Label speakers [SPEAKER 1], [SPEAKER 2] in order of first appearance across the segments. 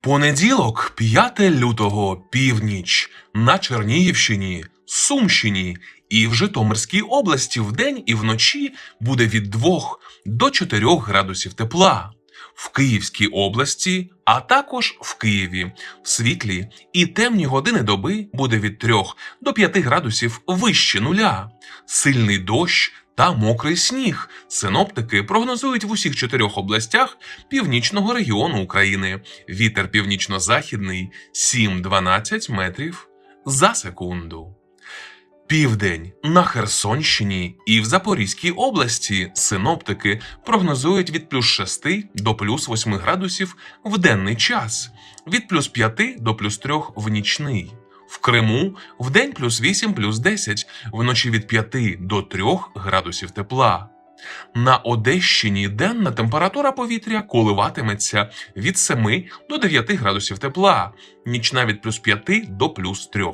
[SPEAKER 1] Понеділок, 5 лютого, північ на Чернігівщині, Сумщині і в Житомирській області вдень і вночі буде від 2 до 4 градусів тепла. В Київській області, а також в Києві в світлі і темні години доби буде від 3 до 5 градусів вище нуля. Сильний дощ та мокрий сніг. Синоптики прогнозують в усіх чотирьох областях північного регіону України. Вітер північно-західний 7-12 метрів за секунду. Південь на Херсонщині і в Запорізькій області синоптики прогнозують від плюс 6 до плюс 8 градусів в денний час, від плюс 5 до плюс 3 в нічний. В Криму в день плюс 8 плюс 10, вночі від 5 до 3 градусів тепла. На Одещині денна температура повітря коливатиметься від 7 до 9 градусів тепла, нічна від плюс 5 до плюс 3.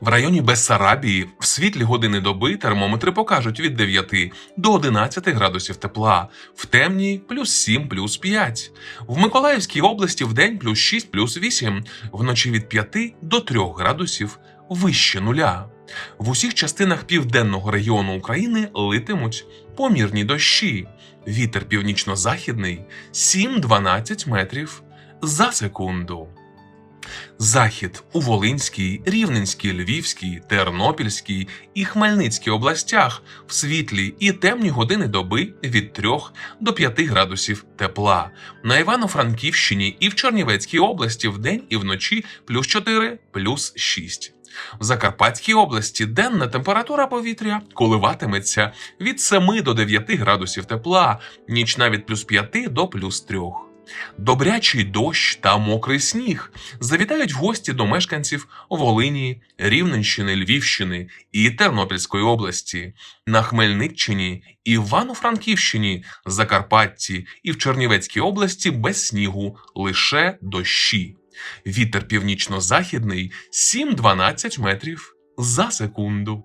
[SPEAKER 1] В районі Бессарабії в світлі години доби термометри покажуть від 9 до 11 градусів тепла, в темні плюс 7 плюс 5. В Миколаївській області в день плюс 6 плюс 8, вночі від 5 до 3 градусів вище нуля. В усіх частинах південного регіону України литимуть помірні дощі. Вітер північно-західний 7-12 метрів за секунду. Захід у Волинській, Рівненській, Львівській, Тернопільській і Хмельницькій областях в світлі і темні години доби від 3 до 5 градусів тепла. На Івано-Франківщині і в Чернівецькій області вдень і вночі плюс 4, плюс 6. В Закарпатській області денна температура повітря коливатиметься від 7 до 9 градусів тепла, нічна від плюс 5 до плюс 3. Добрячий дощ та мокрий сніг завітають гості до мешканців Волині, Рівненщини, Львівщини і Тернопільської області, на Хмельниччині, Івано-Франківщині, Закарпатті і в Чернівецькій області без снігу лише дощі. Вітер північно-західний 7-12 метрів за секунду.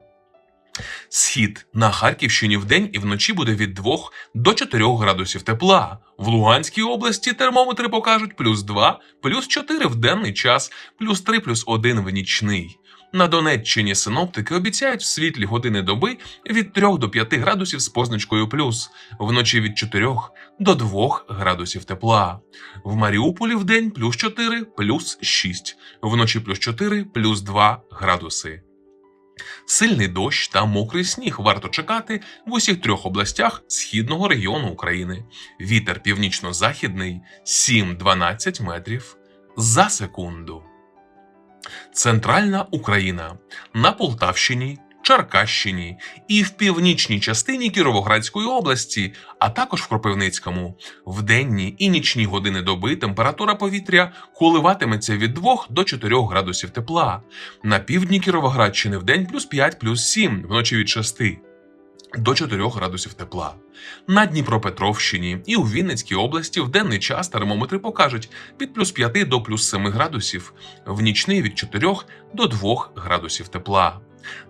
[SPEAKER 1] Схід на Харківщині вдень і вночі буде від 2 до 4 градусів тепла. В Луганській області термометри покажуть плюс 2, плюс 4 в денний час, плюс 3, плюс 1 в нічний. На Донеччині синоптики обіцяють в світлі години доби від 3 до 5 градусів з позначкою плюс, вночі від 4 до 2 градусів тепла. В Маріуполі вдень плюс 4, плюс 6, вночі плюс 4, плюс 2 градуси. Сильний дощ та мокрий сніг варто чекати в усіх трьох областях східного регіону України. Вітер північно-західний 7-12 метрів за секунду. Центральна Україна на Полтавщині, Черкащині і в північній частині Кіровоградської області, а також в Кропивницькому. В денні і нічні години доби температура повітря коливатиметься від 2 до 4 градусів тепла. На півдні Кіровоградщини в день плюс 5, плюс 7, вночі від 6 до 4 градусів тепла. На Дніпропетровщині і у Вінницькій області в денний час термометри покажуть від плюс 5 до плюс 7 градусів, в нічний від 4 до 2 градусів тепла.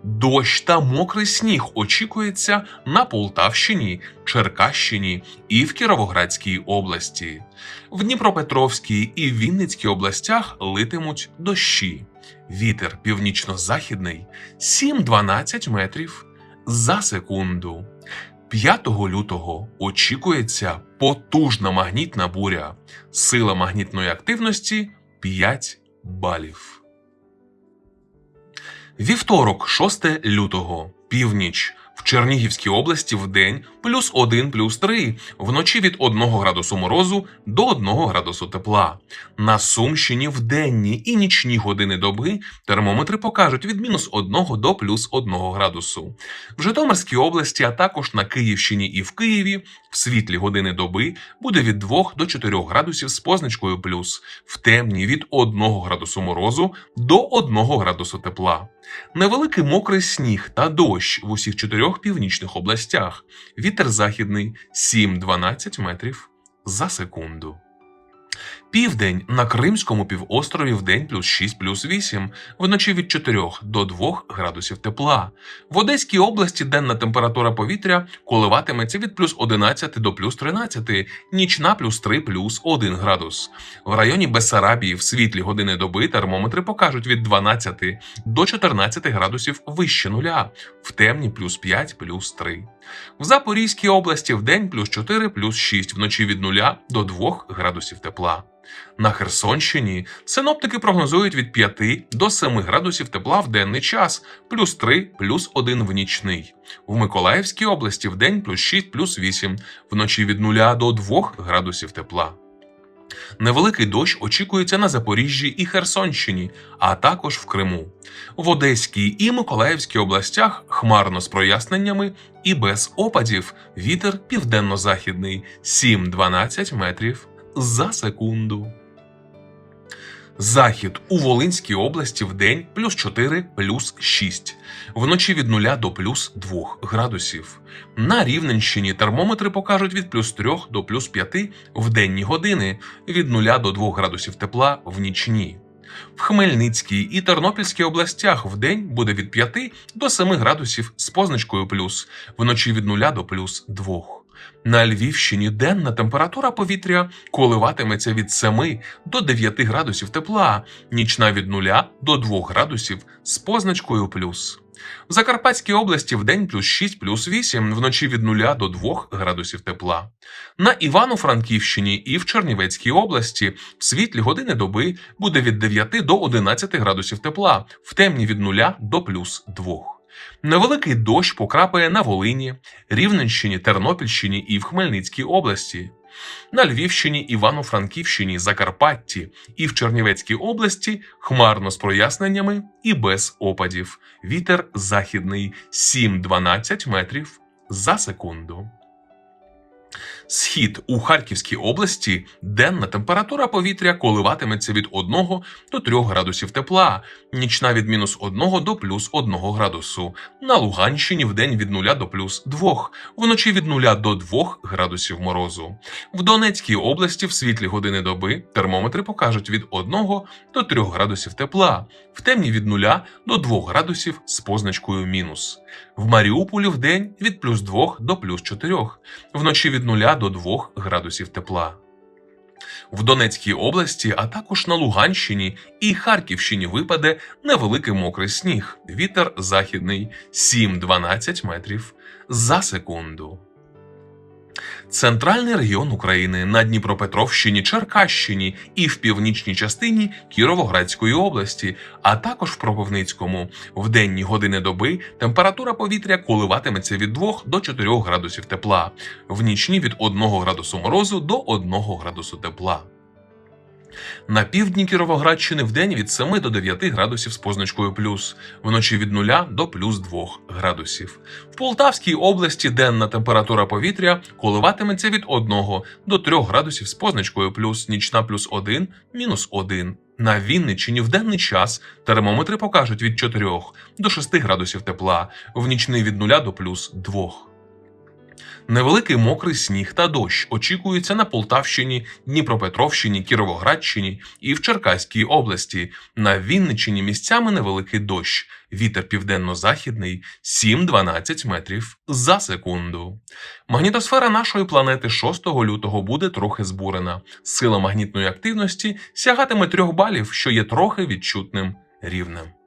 [SPEAKER 1] Дощ та мокрий сніг очікується на Полтавщині, Черкащині і в Кіровоградській області. В Дніпропетровській і Вінницькій областях литимуть дощі. Вітер північно-західний 7-12 метрів за секунду. 5 лютого очікується потужна магнітна буря. Сила магнітної активності 5 балів. Вівторок, 6 лютого, північ. В Чернігівській області в день плюс 1 плюс 3, вночі від 1 градусу морозу до 1 градусу тепла. На Сумщині в денні і нічні години доби термометри покажуть від мінус 1 до плюс 1 градусу. В Житомирській області, а також на Київщині і в Києві в світлі години доби буде від 2 до 4 градусів з позначкою плюс, в темні від 1 градусу морозу до 1 градусу тепла. Невеликий мокрий сніг та дощ в усіх чотирьох північних областях. Вітер західний 7-12 метрів за секунду. Південь на Кримському півострові в день плюс 6 плюс 8, вночі від 4 до 2 градусів тепла. В Одеській області денна температура повітря коливатиметься від плюс 11 до плюс 13, нічна плюс 3 плюс 1 градус. В районі Бессарабії в світлі години доби термометри покажуть від 12 до 14 градусів вище нуля, в темні плюс 5 плюс 3. В Запорізькій області в день плюс 4 плюс 6, вночі від 0 до 2 градусів тепла. На Херсонщині синоптики прогнозують від 5 до 7 градусів тепла в денний час, плюс 3 плюс 1 в нічний. В Миколаївській області в день плюс 6 плюс 8, вночі від 0 до 2 градусів тепла. Невеликий дощ очікується на Запоріжжі і Херсонщині, а також в Криму. В Одеській і Миколаївській областях хмарно з проясненнями і без опадів вітер південно-західний 7-12 метрів за секунду. Захід у Волинській області в день плюс 4 плюс 6, вночі від 0 до плюс 2 градусів. На Рівненщині термометри покажуть від плюс 3 до плюс 5 в денні години, від 0 до 2 градусів тепла в нічні. В Хмельницькій і Тернопільській областях в день буде від 5 до 7 градусів з позначкою плюс, вночі від 0 до плюс 2. На Львівщині денна температура повітря коливатиметься від 7 до 9 градусів тепла, нічна від 0 до 2 градусів з позначкою плюс. В Закарпатській області в день плюс 6 плюс 8, вночі від 0 до 2 градусів тепла. На Івано-Франківщині і в Чернівецькій області в світлі години доби буде від 9 до 11 градусів тепла, в темні від 0 до плюс 2. Невеликий дощ покрапає на Волині, Рівненщині, Тернопільщині і в Хмельницькій області. На Львівщині, Івано-Франківщині, Закарпатті і в Чернівецькій області хмарно з проясненнями і без опадів. Вітер західний 7-12 метрів за секунду. Схід у Харківській області денна температура повітря коливатиметься від 1 до 3 градусів тепла, нічна від мінус 1 до плюс 1 градусу. На Луганщині в день від 0 до плюс 2, вночі від 0 до 2 градусів морозу. В Донецькій області в світлі години доби термометри покажуть від 1 до 3 градусів тепла, в темні від 0 до 2 градусів з позначкою мінус. В Маріуполі в день від плюс 2 до плюс 4, вночі від 0 до 2 градусів тепла. В Донецькій області, а також на Луганщині і Харківщині випаде невеликий мокрий сніг. Вітер західний 7-12 метрів за секунду. Центральний регіон України на Дніпропетровщині, Черкащині і в північній частині Кіровоградської області, а також в Кропивницькому. В денні години доби температура повітря коливатиметься від 2 до 4 градусів тепла, в нічні від 1 градусу морозу до 1 градусу тепла. На півдні Кіровоградщини в день від 7 до 9 градусів з позначкою плюс, вночі від 0 до плюс 2 градусів. В Полтавській області денна температура повітря коливатиметься від 1 до 3 градусів з позначкою плюс, нічна плюс 1, мінус 1. На Вінниччині в денний час термометри покажуть від 4 до 6 градусів тепла, в нічний від 0 до плюс 2. Невеликий мокрий сніг та дощ очікується на Полтавщині, Дніпропетровщині, Кіровоградщині і в Черкаській області. На Вінниччині місцями невеликий дощ. Вітер південно-західний 7-12 метрів за секунду. Магнітосфера нашої планети 6 лютого буде трохи збурена. Сила магнітної активності сягатиме 3 балів, що є трохи відчутним рівнем.